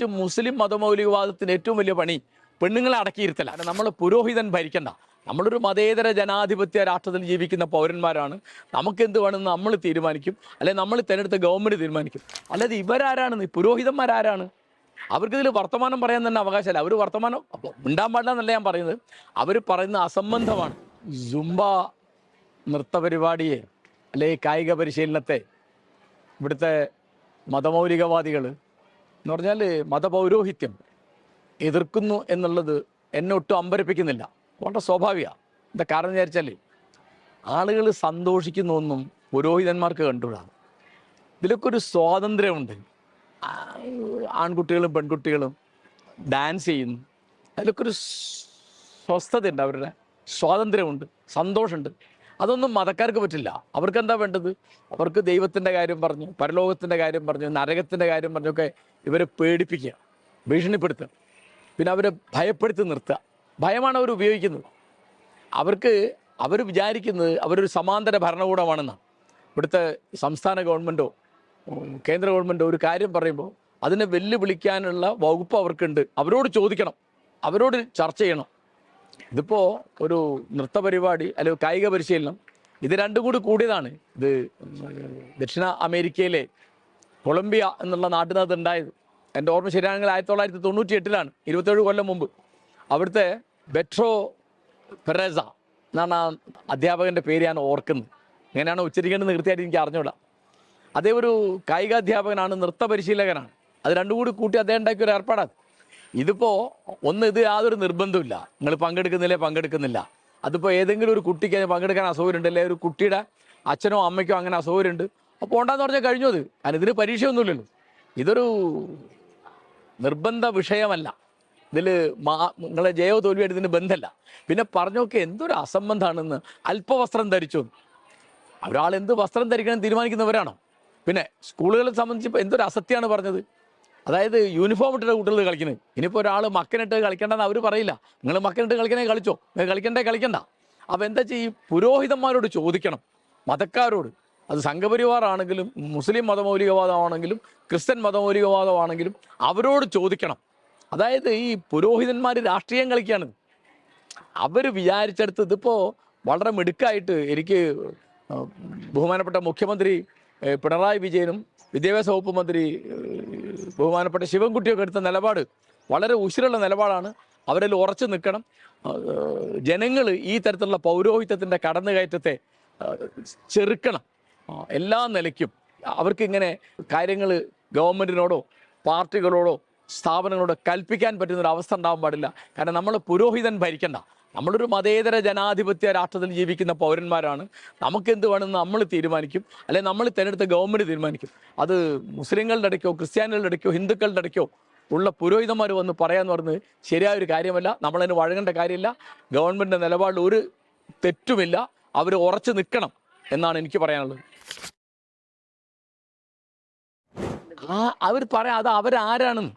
പ്രത്യേകിച്ച് മുസ്ലിം മതമൗലികവാദത്തിന് ഏറ്റവും വലിയ പണി പെണ്ണുങ്ങളെ അല്ല നമ്മൾ പുരോഹിതൻ ഭരിക്കണ്ട. നമ്മളൊരു മതേതര ജനാധിപത്യ രാഷ്ട്രത്തിൽ ജീവിക്കുന്ന പൗരന്മാരാണ്. നമുക്ക് എന്ത് വേണമെന്ന് നമ്മൾ തീരുമാനിക്കും. അല്ലെ നമ്മൾ തിരഞ്ഞെടുത്ത ഗവൺമെന്റ് തീരുമാനിക്കും. അല്ലാതെ ഇവരാരാണ്? പുരോഹിതന്മാരാരാണ്? അവർക്ക് ഇതിൽ വർത്തമാനം പറയാൻ തന്നെ അവകാശമല്ല. അവർ വർത്തമാനം മിണ്ടാൻ പാടില്ല എന്നല്ല ഞാൻ പറയുന്നത്. അവർ പറയുന്ന അസംബന്ധമാണ്. സുംബ നൃത്ത പരിപാടിയെ അല്ലെങ്കിൽ കായിക പരിശീലനത്തെ ഇവിടുത്തെ മതമൗലികവാദികൾ എന്ന് പറഞ്ഞാൽ മതപൗരോഹിത്യം എതിർക്കുന്നു എന്നുള്ളത് എന്നെ ഒട്ടും അമ്പരപ്പിക്കുന്നില്ല. വളരെ സ്വാഭാവികമാണ് എന്താ കാരണം വിചാരിച്ചാൽ ആളുകൾ സന്തോഷിക്കുന്നൊന്നും പുരോഹിതന്മാർക്ക് കണ്ടുകൂടാ. ഇതിലൊക്കെ ഒരു സ്വാതന്ത്ര്യമുണ്ട്. ആൺകുട്ടികളും പെൺകുട്ടികളും ഡാൻസ് ചെയ്യുന്നു. അതിലൊക്കെ ഒരു സ്വസ്ഥതയുണ്ട് അവരുടെ. സ്വാതന്ത്ര്യമുണ്ട്. സന്തോഷമുണ്ട്. അതൊന്നും മതക്കാർക്ക് പറ്റില്ല. അവർക്ക് എന്താ വേണ്ടത്? അവർക്ക് ദൈവത്തിന്റെ കാര്യം പറഞ്ഞു പരലോകത്തിന്റെ കാര്യം പറഞ്ഞു നരകത്തിന്റെ കാര്യം പറഞ്ഞൊക്കെ ഇവരെ പേടിപ്പിക്കുക ഭീഷണിപ്പെടുത്തുക. പിന്നെ അവരെ ഭയപ്പെടുത്തി നിർത്തുക. ഭയമാണ് അവർ ഉപയോഗിക്കുന്നത്. അവർക്ക് അവർ വിചാരിക്കുന്നത് അവരൊരു സമാന്തര ഭരണകൂടമാണെന്നാണ് ഇവിടുത്തെ സംസ്ഥാന ഗവൺമെന്റോ കേന്ദ്ര ഗവൺമെന്റോ ഒരു കാര്യം പറയുമ്പോൾ അതിനെ വെല്ലുവിളിക്കാനുള്ള വകുപ്പ് അവർക്കുണ്ട്. അവരോട് ചോദിക്കണം. അവരോട് ചർച്ച ചെയ്യണം. ഇതിപ്പോൾ ഒരു നൃത്ത പരിപാടി അല്ലെങ്കിൽ കായിക പരിശീലനം ഇത് രണ്ടും കൂടി കൂടിയതാണ്. ഇത് ദക്ഷിണ അമേരിക്കയിലെ കൊളംബിയ എന്നുള്ള നാട്ടിനകത്ത് ഉണ്ടായത്. എന്റെ ഓർമ്മ ശരിയാണെങ്കിൽ ആയിരത്തി തൊള്ളായിരത്തി തൊണ്ണൂറ്റി എട്ടിലാണ് ഇരുപത്തേഴ് കൊല്ലം മുമ്പ്. അവിടുത്തെ ബെട്രോ പെറേസ എന്നാണ് ആ അധ്യാപകന്റെ പേര് ഞാൻ ഓർക്കുന്നത്. എങ്ങനെയാണ് ഉച്ചരിക്കേണ്ടത് കൃത്യമായിട്ട് എനിക്ക് അറിഞ്ഞൂടാ അതേ ഒരു കായികാധ്യാപകനാണ് നൃത്ത പരിശീലകനാണ് അത് രണ്ടും കൂടി കൂട്ടി അദ്ദേഹം ഉണ്ടാക്കിയ ഒരു ഏർപ്പാടാണ്. ഇതിപ്പോൾ ഒന്ന് ഇത് യാതൊരു നിർബന്ധമില്ല നിങ്ങൾ പങ്കെടുക്കുന്നില്ലേ പങ്കെടുക്കുന്നില്ല. അതിപ്പോൾ ഏതെങ്കിലും ഒരു കുട്ടിക്ക് പങ്കെടുക്കാൻ അസൗകര്യമുണ്ട് അല്ലെങ്കിൽ ഒരു കുട്ടിയുടെ അച്ഛനോ അമ്മയ്ക്കോ അങ്ങനെ അസൗകര്യമുണ്ട്. അപ്പോൾ ഉണ്ടാന്ന് പറഞ്ഞാൽ കഴിഞ്ഞു അത്. കാരണം ഇതിന് പരീക്ഷയൊന്നുമില്ലല്ലോ. ഇതൊരു നിർബന്ധ വിഷയമല്ല. ഇതിൽ മാ നിങ്ങളെ ജയോ തോൽവിയായിട്ട് ഇതിന് ബന്ധമല്ല പിന്നെ പറഞ്ഞൊക്കെ എന്തൊരു അസംബന്ധമാണെന്ന് അല്പവസ്ത്രം ധരിച്ചു. ഒരാൾ എന്ത് വസ്ത്രം ധരിക്കണം തീരുമാനിക്കുന്നവരാണോ? പിന്നെ സ്കൂളുകളെ സംബന്ധിച്ച് എന്തൊരു അസത്യമാണ് പറഞ്ഞത്? അതായത് യൂണിഫോം ഇട്ടിട്ട് കുട്ടികൾ കളിക്കുന്നത് ഇനിയിപ്പോൾ ഒരാൾ മക്കനിട്ട് കളിക്കേണ്ടെന്ന് അവർ പറയില്ല. നിങ്ങൾ മക്കനിട്ട് കളിക്കണേ കളിച്ചോ. കളിക്കണ്ടേ കളിക്കണ്ട. അപ്പോൾ എന്താ ചെയ്യും? പുരോഹിതന്മാരോട് ചോദിക്കണം. മതക്കാരോട്. അത് സംഘപരിവാറാണെങ്കിലും മുസ്ലിം മതമൗലികവാദമാണെങ്കിലും ക്രിസ്ത്യൻ മതമൗലികവാദമാണെങ്കിലും അവരോട് ചോദിക്കണം. അതായത് ഈ പുരോഹിതന്മാർ രാഷ്ട്രീയം കളിക്കുകയാണ് അവർ വിചാരിച്ചെടുത്ത് ഇതിപ്പോൾ വളരെ മിടുക്കായിട്ട് എനിക്ക് ബഹുമാനപ്പെട്ട മുഖ്യമന്ത്രി പിണറായി വിജയനും വിദ്യാഭ്യാസ വകുപ്പ് മന്ത്രി ബഹുമാനപ്പെട്ട ശിവൻകുട്ടിയൊക്കെ എടുത്ത നിലപാട് വളരെ ഉശിരുള്ള നിലപാടാണ്. അവരിൽ ഉറച്ചു നിൽക്കണം. ജനങ്ങൾ ഈ തരത്തിലുള്ള പൗരോഹിത്യത്തിന്റെ കടന്നുകയറ്റത്തെ ചെറുക്കണം. എല്ലാ നിലയ്ക്കും അവർക്കിങ്ങനെ കാര്യങ്ങൾ ഗവൺമെന്റിനോടോ പാർട്ടികളോടോ സ്ഥാപനങ്ങളോട് കൽപ്പിക്കാൻ പറ്റുന്ന ഒരു അവസ്ഥ ഉണ്ടാവാൻ പാടില്ല. കാരണം നമ്മൾ പുരോഹിതൻ ഭരിക്കണ്ട. നമ്മളൊരു മതേതര ജനാധിപത്യ രാഷ്ട്രത്തിൽ ജീവിക്കുന്ന പൗരന്മാരാണ്. നമുക്ക് എന്ത് വേണമെന്ന് നമ്മൾ തീരുമാനിക്കും. അല്ലെങ്കിൽ നമ്മൾ തിരഞ്ഞെടുത്ത ഗവൺമെന്റ് തീരുമാനിക്കും. അത് മുസ്ലിങ്ങളുടെ ഇടയ്ക്കോ ക്രിസ്ത്യാനികളുടെ ഇടയ്ക്കോ ഹിന്ദുക്കളുടെ ഇടയ്ക്കോ ഉള്ള പുരോഹിതന്മാർ വന്ന് പറയാന്ന് പറയുന്നത് ശരിയായ ഒരു കാര്യമല്ല. നമ്മളതിന് വഴങ്ങേണ്ട കാര്യമില്ല. ഗവൺമെന്റിന്റെ നിലപാടിൽ ഒരു തെറ്റുമില്ല. അവർ ഉറച്ചു നിൽക്കണം എന്നാണ് എനിക്ക് പറയാനുള്ളത്. ആ അവർ പറയാം അത് അവരാരാണെന്ന്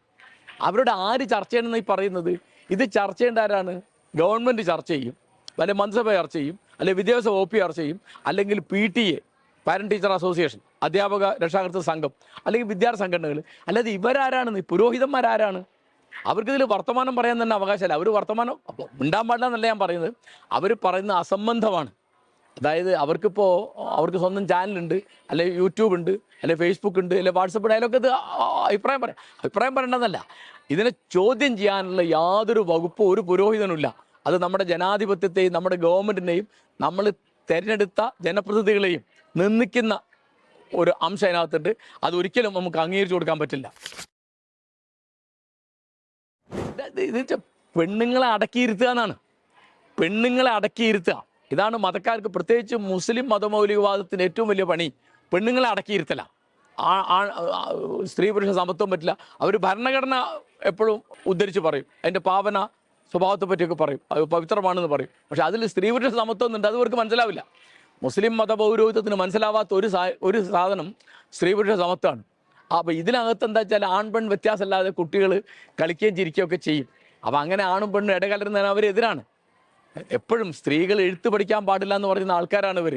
അവരുടെ ആര് ചർച്ച ചെയ്യണമെന്ന് ഈ പറയുന്നത്? ഇത് ചർച്ച ചെയ്യേണ്ട ആരാണ്? ഗവൺമെന്റ് ചർച്ച ചെയ്യും അല്ലെങ്കിൽ മന്ത്രിസഭ ചർച്ച ചെയ്യും അല്ലെങ്കിൽ വിദ്യാഭ്യാസ വകുപ്പ് ചർച്ച ചെയ്യും അല്ലെങ്കിൽ P T A parent teacher association അധ്യാപക രക്ഷാകർത്തൃ സംഘം അല്ലെങ്കിൽ വിദ്യാർത്ഥി സംഘടനകൾ അല്ലാതെ ഇവരാരാണ് പുരോഹിതന്മാരാരാണ്? അവർക്കിതിൽ വർത്തമാനം പറയാൻ തന്നെ അവകാശമല്ല. അവർ വർത്തമാനം ഉണ്ടാൻ പാടില്ല എന്നല്ല ഞാൻ പറയുന്നത്. അവർ പറയുന്ന അസംബന്ധമാണ്. അതായത് അവർക്കിപ്പോൾ അവർക്ക് സ്വന്തം ചാനലുണ്ട് അല്ലെ യൂട്യൂബ് ഉണ്ട് അല്ലെ ഫേസ്ബുക്ക് ഉണ്ട് അല്ലെ വാട്സപ്പ് ഉണ്ട് അതിലൊക്കെ ഇത് അഭിപ്രായം പറയാം അഭിപ്രായം പറയേണ്ടതല്ല. ഇതിനെ ചോദ്യം ചെയ്യാനുള്ള യാതൊരു വകുപ്പും ഒരു പുരോഹിതനുമില്ല. അത് നമ്മുടെ ജനാധിപത്യത്തെയും നമ്മുടെ ഗവൺമെന്റിനെയും നമ്മൾ തിരഞ്ഞെടുത്ത ജനപ്രതിനിധികളെയും നിന്ദിക്കുന്ന ഒരു അംശം അതിനകത്തുണ്ട്. അത് ഒരിക്കലും നമുക്ക് അംഗീകരിച്ചു കൊടുക്കാൻ പറ്റില്ല. പെണ്ണുങ്ങളെ അടക്കിയിരുത്തുക എന്നാണ്. പെണ്ണുങ്ങളെ അടക്കിയിരുത്തുക. ഇതാണ് മതക്കാർക്ക് പ്രത്യേകിച്ച് മുസ്ലിം മതമൗലികവാദത്തിന് ഏറ്റവും വലിയ പണി. പെണ്ണുങ്ങളെ അടക്കിയിരുത്തല. ആ- സ്ത്രീ പുരുഷ സമത്വം പറ്റില്ല. അവർ ഭരണഘടന എപ്പോഴും ഉദ്ധരിച്ച് പറയും. അതിന്റെ പാവന സ്വഭാവത്തെ പറ്റിയൊക്കെ പറയും. അത് പവിത്രമാണെന്ന് പറയും. പക്ഷെ അതിൽ സ്ത്രീ പുരുഷ സമത്വം ഉണ്ട്. അത് ഇവർക്ക് മനസ്സിലാവില്ല. മുസ്ലിം മതപൗരോഹിത്വത്തിന് മനസ്സിലാവാത്ത ഒരു സാ ഒരു സാധനം സ്ത്രീ പുരുഷ സമത്വമാണ്. അപ്പോൾ ഇതിനകത്ത് എന്താ വെച്ചാൽ ആൺ പെൺ വ്യത്യാസമില്ലാതെ കുട്ടികൾ കളിക്കുകയും ചിരിക്കുകയും ഒക്കെ ചെയ്യും. അപ്പോൾ അങ്ങനെ ആണും പെണ്ണും ഇടകലരുന്നതിന് അവരെതിരാണ് എപ്പോഴും സ്ത്രീകൾ എഴുത്ത് പഠിക്കാൻ പാടില്ല എന്ന് പറയുന്ന ആൾക്കാരാണ് ഇവർ